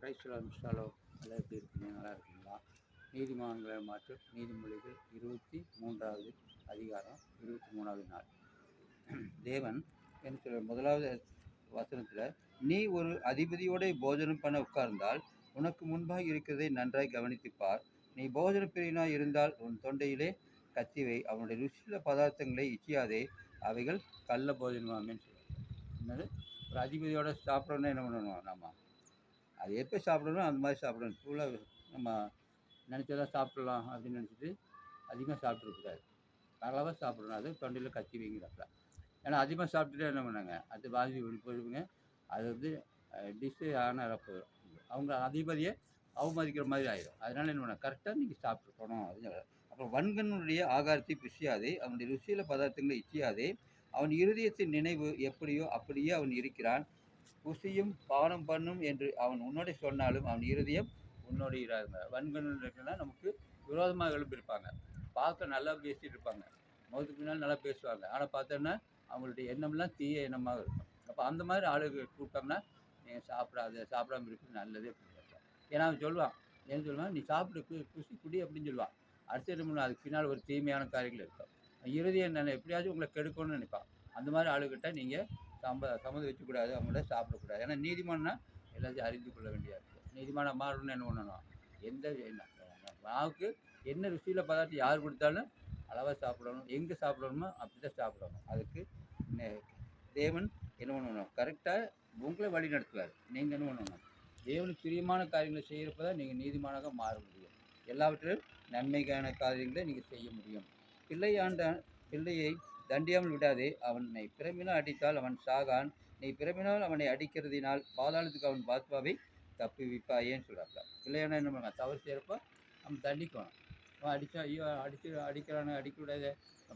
கிரைஸ்தலோ மிஸ்டாலோ எல்லாம் எப்படி இருக்கீங்க நல்லா இருக்குங்களா நீதிமான்களை மாற்று நீதிமொழிகள் இருபத்தி மூன்றாவது அதிகாரம் இருபத்தி மூணாவது நாள். தேவன் என்ன சொல்ற முதலாவது வசனத்தில் நீ ஒரு அதிபதியோட போஜனம் பண்ண உட்கார்ந்தால் உனக்கு முன்பாக இருக்கிறதை நன்றாய் கவனித்துப் பார் நீ போஜன பிரியனாய் இருந்தால் உன் தொண்டையிலே கத்திவை அவனுடைய ருசியுள்ள பதார்த்தங்களை இச்சியாதே அவைகள் கள்ள போஜனமாமேன்னு சொல்லுவாங்க என்னது? ஒரு அதிபதியோட சாப்பிடணும்னா என்ன பண்ணணும் நம்ம அது எப்போ சாப்பிடணும் அந்த மாதிரி சாப்பிடணும். ஃபுல்லாக நம்ம நினச்சதான் சாப்பிடலாம் அப்படின்னு நினச்சிட்டு அதிகமாக சாப்பிட்றக்கூடாது அளவாக சாப்பிடணும். அது தொண்டையில் கத்தி வைங்கிறாப்புல ஏன்னா அதிகமாக சாப்பிட்டுட்டு என்ன பண்ணாங்க? அது வாங்கி விட்டு போயிடுங்க. அது வந்து டிஷ்ஷு ஆன போயிடும் அவங்க அதிபதியை அவமதிக்கிற மாதிரி ஆயிடும். அதனால என்ன பண்ண கரெக்டாக நீங்கள் சாப்பிட்ருக்கணும் அப்படின்னு அப்புறம் வன்கனுடைய ஆகாரத்தை பிசியாது அவனுடைய ருசியில் பதார்த்தங்களை இச்சியாதே அவன் இருதயத்தின் நினைவு எப்படியோ அப்படியே அவன் இருக்கிறான். குசியும் பானம் பண்ணும் என்று அவன் உன்னோட சொன்னாலும் அவன் இருதயம் உன்னோட இராங்க வன்கணன் இருக்குன்னா நமக்கு விரோதமாக எழுப்பியிருப்பாங்க. பார்க்க நல்லா பேசிட்டு இருப்பாங்க. முகத்துக்கு பின்னால் நல்லா பேசுவாங்க. ஆனால் பார்த்தோன்னா அவங்களுடைய எண்ணம்லாம் தீய எண்ணமாக இருக்கும். அப்போ அந்த மாதிரி ஆளுகள் கூப்பிட்டோம்னா நீங்கள் சாப்பிடாத சாப்பிடாம இருக்கிறது நல்லதே அப்படின்னு ஏன்னா அவன் சொல்லுவான் என்ன சொல்லுவான்? நீ சாப்பிடு கு- குசி குடி அப்படின்னு சொல்லுவான். அடுத்த என்ன அதுக்கு பின்னால் ஒரு தீமையான காரியங்கள் இருக்கும். இறுதியை நான் எப்படியாச்சும் உங்களை கெடுக்கணும்னு நினைப்பான். அந்த மாதிரி ஆளுகிட்ட நீங்கள் சம்ப சம்மதி வச்சுக்கூடாது அவங்கள சாப்பிடக்கூடாது. ஏன்னா நீதிமான்னா எல்லாத்தையும் அறிந்து கொள்ள வேண்டியது இருக்கும் நீதிமான மாறணும்னு என்ன பண்ணணும் எந்த என்ன மாவுக்கு என்ன ருசியில் பதார்த்தம் யார் கொடுத்தாலும் அளவாக சாப்பிடணும் எங்கே சாப்பிடணுமோ அப்படி தான் சாப்பிடணும். அதுக்கு தேவன் என்ன பண்ணணும் கரெக்டாக உங்களை வழி நடத்துவார். நீங்கள் என்ன பண்ணணும் தேவனுக்கு பிரியமான காரியங்களை செய்கிறப்ப தான் நீங்கள் நீதிமானாக மாற முடியும். எல்லாவற்றிலும் நன்மைக்கான காரியங்களை நீங்கள் செய்ய முடியும். பிள்ளை ஆண்ட பிள்ளையை தண்டியாமல் விடாதே. அவனை பிறமினால் அடித்தால் அவன் சாகான். நீ பிறமினால் அவனை அடிக்கிறதினால் பாதாளத்துக்கு அவன் பாத்மாவை தப்பி வைப்பாயேன்னு சொல்கிறாங்க பிள்ளையான என்ன பண்ணுவாங்க தவறு செய்கிறப்ப அவன் தண்டிக்கணும். அவன் அடித்தா ஐயோ அடிச்சு அடிக்கிறானு அடிக்கக்கூடாது.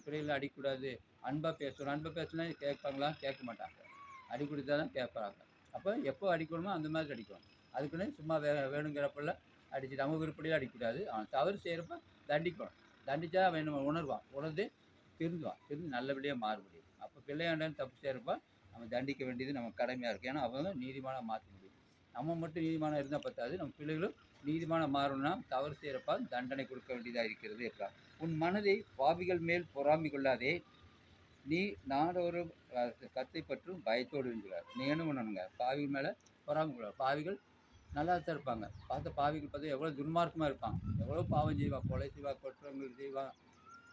பிள்ளைகளை அடிக்கக்கூடாது. அன்பாக பேசணும். அன்பாக பேசினா கேட்பாங்களா? கேட்க மாட்டாங்க. அடி கொடுத்தா தான் கேட்பாங்க. அப்போ எப்போ அடிக்கணுமோ அந்த மாதிரி அடிக்கணும். அதுக்குன்னு சும்மா வே வேணுங்கிறப்பெல்லாம் அடிச்சு நம்ம விருப்படியாக அடிக்கக்கூடாது. அவன் தவறு செய்கிறப்ப தண்டிக்கணும். தண்டித்தா அவன் என்ன உணர்வான். உணர்ந்து திருந்துவான் திருந்து நல்லபடியாக மாற முடியும். அப்போ பிள்ளையாண்டான்னு தப்பு செய்கிறப்ப நம்ம தண்டிக்க வேண்டியது நம்ம கடமையாக இருக்குது ஏன்னா அவங்க தான் நீதிமானாக மாற்ற முடியும். நம்ம மட்டும் நீதிமானம் இருந்தால் பத்தாது. நம்ம பிள்ளைகளும் நீதிமானம் மாறணும்னா தவறு செய்கிறப்ப தண்டனை கொடுக்க வேண்டியதாக இருக்கிறது என்றார். உன் மனதை பாவிகள் மேல் பொறாமை கொள்ளாதே. நீ நாடொரு கத்தை பற்றும் பயத்தோடு இருக்கிறார் நீ என்ன பண்ணணுங்க? பாவிகள் மேலே பொறாமை கொள்ளார் பாவிகள் நல்லா தான் இருப்பாங்க. பார்த்த பாவிகள் பார்த்தா எவ்வளோ துன்மார்க்கமாக இருப்பாங்க. எவ்வளோ பாவம் செய்வான் கொலை செய்வான் குற்றங்கள் செய்வான்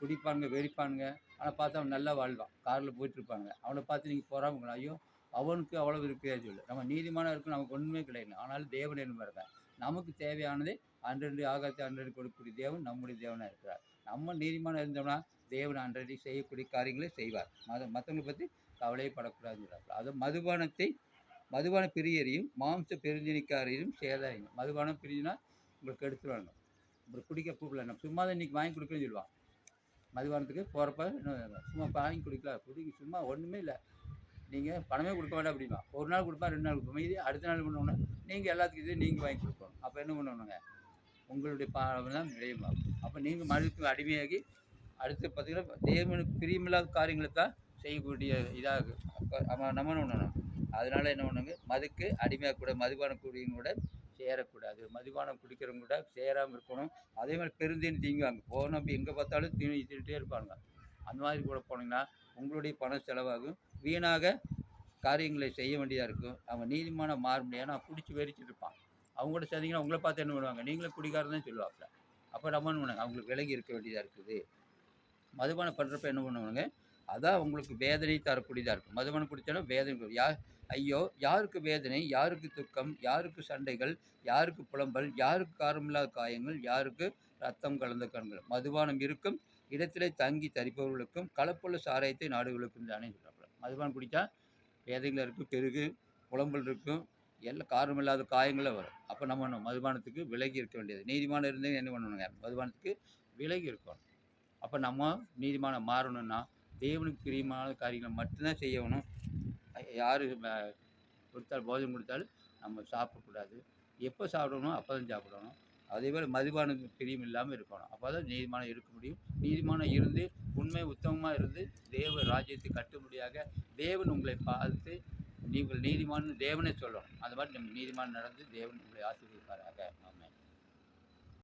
குடிப்பானுங்க வெறிப்பானுங்க. ஆனால் பார்த்தா அவன் நல்லா வாழ்வான். காரில் போயிட்டுருப்பாங்க. அவனை பார்த்து நீங்கள் பொறாமங்களா? ஐயோ அவனுக்கு அவ்வளோ இருக்கிறேன்னு சொல்லு. நம்ம நீதிமான இருக்கும் நமக்கு ஒன்றுமே கிடையாது. ஆனாலும் தேவன் என்ன இருக்கான் நமக்கு தேவையானதே அன்றன்று ஆகாயத்தை அன்றன்று கொடுக்கக்கூடிய தேவன் நம்முடைய தேவனாக இருக்கிறார். நம்ம நீதிமானம் இருந்தோம்னா தேவன் அன்றடி செய்யக்கூடிய காரியங்களை செய்வார். மத மற்றவங்களை பற்றி கவலையே படக்கூடாதுங்கிறார் அது மதுபானத்தை மதுபான பிரியரையும் மாம்ச பெருந்தினிக்காரையும் சேதாரிங்க. மதுபானம் பிரிஞ்சுனா உங்களுக்கு எடுத்துருவாங்க உங்களுக்கு குடிக்க கூப்பிடல. நம்ம சும்மா தான் இன்றைக்கி வாங்கி கொடுக்குறேன்னு சொல்லுவான். மதுபானத்துக்கு போகிறப்ப சும்மா வாங்கி குடிக்கலாம் குடிக்க சும்மா ஒன்றுமே இல்லை. நீங்கள் பணமே கொடுக்க வேண்டாம் அப்படிமா ஒரு நாள் கொடுப்பா ரெண்டு நாள் கொடுப்போம் இது அடுத்த நாள் பண்ணணும் நீங்கள் எல்லாத்துக்கும் இது நீங்கள் வாங்கி கொடுக்கணும். அப்போ என்ன பண்ணணுங்க உங்களுடைய பாவம் தான் விளையுமா அப்போ நீங்கள் மதுக்கு அடிமையாகி அடுத்து பார்த்தீங்கன்னா தேவனுக்கு பிரியமில்லாத காரியங்களை தான் செய்யக்கூடிய இதாக அப்போ நம்ம நம்ம பண்ணணும் அதனால் என்ன பண்ணுங்க? மதுக்கு அடிமையாகக்கூடாது மதுபானம் குடியும் கூட சேரக்கூடாது. மதுபானம் குடிக்கிறவங்க கூட சேராமல் இருக்கணும். அதே மாதிரி பெருந்தேன் தீங்குவாங்க. அங்கே போனப்போ எங்கே பார்த்தாலும் தீனி தின்னுட்டே இருப்பாங்க அந்த மாதிரி கூட போனீங்கன்னா உங்களுடைய பணம் செலவாகும். வீணாக காரியங்களை செய்ய வேண்டியதாக இருக்கும். அவங்க நீதிமான மாற முடியாது. ஏன்னா குடிச்சு வெறிச்சிட்டு இருப்பான். அவங்க கூட சேர்ந்தீங்கன்னா உங்களை பார்த்து என்ன பண்ணுவாங்க? நீங்களும் குடிகாரன் தான் சொல்லுவாங்க அப்போ நம்ம என்ன பண்ணுவாங்க? அவங்களுக்கு விலகி இருக்க வேண்டியதாக இருக்குது. மதுபானம் பண்ணுறப்ப என்ன பண்ணுவாங்க அதான் உங்களுக்கு வேதனை தரக்கூடியதாக இருக்கும். மதுபானம் குடித்தாலும் வேதனை யார் யா ஐயோ யாருக்கு வேதனை? யாருக்கு துக்கம்? யாருக்கு சண்டைகள்? யாருக்கு புலம்பல்? யாருக்கு காரமில்லாத காயங்கள்? யாருக்கு ரத்தம் கலந்த கண்கள்? மதுபானம் இருக்கும். இடத்திலே தங்கி தரிப்பவர்களுக்கும் கலப்புள்ள சாராயத்தை நாடுகளுக்கும் தானே சொல்கிறாங்க மதுபானம் குடித்தா வேதனைகள் இருக்கும் பெருகு புலம்பல் இருக்கும் எல்லாம் காரணமில்லாத காயங்களும் வரும். அப்போ நம்ம மதுபானத்துக்கு விலகி இருக்க வேண்டியது. நீதிமானம் இருந்தே என்ன பண்ணணுங்க? மதுபானத்துக்கு விலகி இருக்கணும். அப்போ நம்ம நீதிமானம் மாறணும்னா தேவனுக்கு பிரியமான காரியங்களை மட்டும்தான் செய்யணும் யார் கொடுத்தாலும் போஜனம் கொடுத்தாலும் நம்ம சாப்பிடக்கூடாது. எப்போ சாப்பிடணும் அப்போ தான் சாப்பிடணும். அதே போல் மதுபானுக்கு பிரியம் இல்லாமல் இருக்கணும். அப்போ தான் நீதிமானம் இருக்க முடியும். நீதிமானம் இருந்து உண்மை உத்தமமாக இருந்து தேவ ராஜ்யத்தை கட்டும்படியாக தேவன் உங்களை பார்த்து நீங்கள் நீதிமான் தேவனே சொல்லணும். அது மாதிரி நம்ம நீதிமான் நடந்து தேவன் உங்களை ஆசீர்வதிப்பாராக.